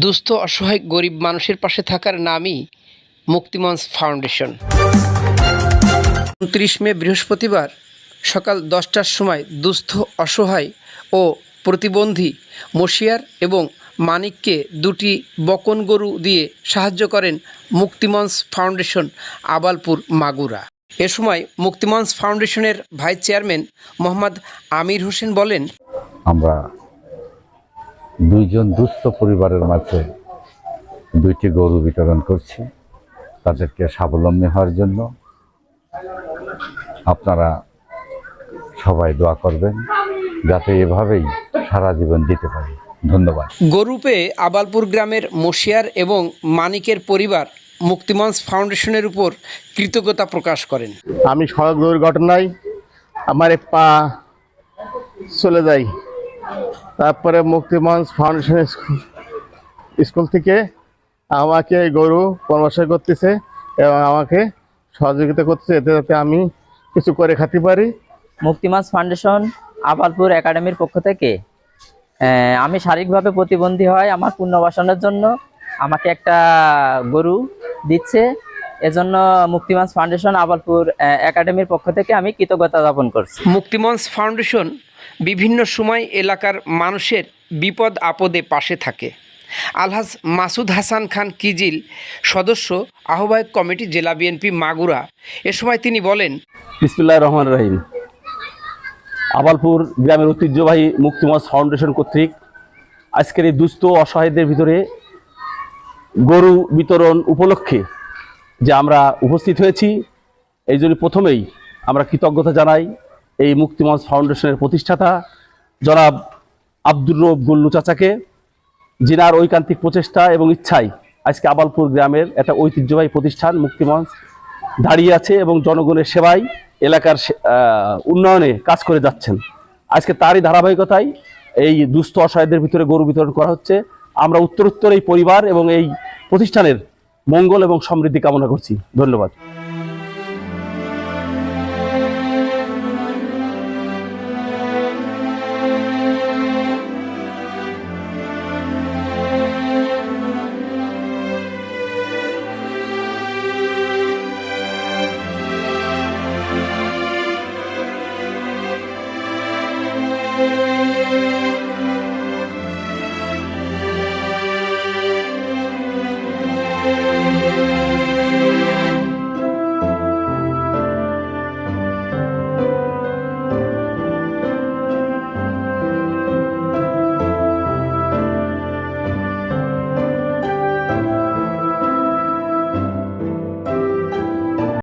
দুস্থ, অসহায়, গরিব মানুষের পাশে থাকার নামই মুক্তিমঞ্চ ফাউন্ডেশন। উনত্রিশ মে, বৃহস্পতিবার সকাল দশটার সময় দুস্থ, অসহায় ও প্রতিবন্ধী মশিয়ার এবং মানিককে দুটি বকন গরু দিয়ে সাহায্য করেন মুক্তিমঞ্চ ফাউন্ডেশন আবালপুর মাগুরা। এ সময় মুক্তিমঞ্চ ফাউন্ডেশনের ভাইস চেয়ারম্যান মোহাম্মদ আমির হোসেন বলেন, আমরা দুইজন দুস্থ পরিবারের মাঝে দুইটি গরু বিতরণ করছি। তাদেরকে স্বাবলম্বী হওয়ার জন্য আপনারা সবাই দোয়া করবেন যাতে এভাবেই সারা জীবন দিতে পারি। ধন্যবাদ। গরু পেয়ে আবালপুর গ্রামের মশিয়ার এবং মানিকের পরিবার মুক্তিমঞ্চ ফাউন্ডেশনের উপর কৃতজ্ঞতা প্রকাশ করেন। আমি সড়ক দুর্ঘটনায় আমার পা চলে যাই তারপরে মুক্তিমঞ্চ ফাউন্ডেশন স্কুল স্কুল থেকে আমাকে গরু পরামর্শ করতেছে এবং আমাকে সহযোগিতা করতেছে এতে যাতে আমি কিছু করে খাতে পারি। মুক্তিমাস ফাউন্ডেশন আবালপুর একাডেমির পক্ষ থেকে আমি শারীরিকভাবে প্রতিবন্ধী হয় আমার পুনর্বাসনের জন্য। আমাকে একটা গরু দিচ্ছে। এজন্য মুক্তিমাস ফাউন্ডেশন আবালপুর একাডেমির পক্ষ থেকে আমি কৃতজ্ঞতা জ্ঞাপন করছি। মুক্তিমঞ্চ ফাউন্ডেশন বিভিন্ন সময় এলাকার মানুষের বিপদ আপদে পাশে থাকে। আলহাজ মাসুদ হাসান খান কিজিল সদস্য, আহ্বায়ক কমিটি জেলা বিএনপি মাগুরা। এ সময় তিনি বলেন, বিসমুল্লাহ রহমান রহিম। আবালপুর গ্রামের ঐতিহ্যবাহী মুক্তিমঞ্চ ফাউন্ডেশন কর্তৃক আজকের এই দুস্থ অসহায়দের ভিতরে গরু বিতরণ উপলক্ষে যে আমরা উপস্থিত হয়েছি, এই জন্য প্রথমেই আমরা কৃতজ্ঞতা জানাই। এই মুক্তিমঞ্চ ফাউন্ডেশনের প্রতিষ্ঠাতা জনাব আব্দুর রব গুল্লু চাচাকে। যিনার ঐকান্তিক প্রচেষ্টা এবং ইচ্ছায় আজকে আবালপুর গ্রামের একটা ঐতিহ্যবাহী প্রতিষ্ঠান মুক্তিমঞ্চ দাঁড়িয়ে আছে এবং জনগণের সেবায় এলাকার উন্নয়নে কাজ করে যাচ্ছেন। আজকে তারই ধারাবাহিকতায় এই দুস্থ অসহায়দের ভিতরে গরু বিতরণ করা হচ্ছে। আমরা উত্তরোত্তর এই পরিবার এবং এই প্রতিষ্ঠানের মঙ্গল এবং সমৃদ্ধি কামনা করছি। ধন্যবাদ। Thank you.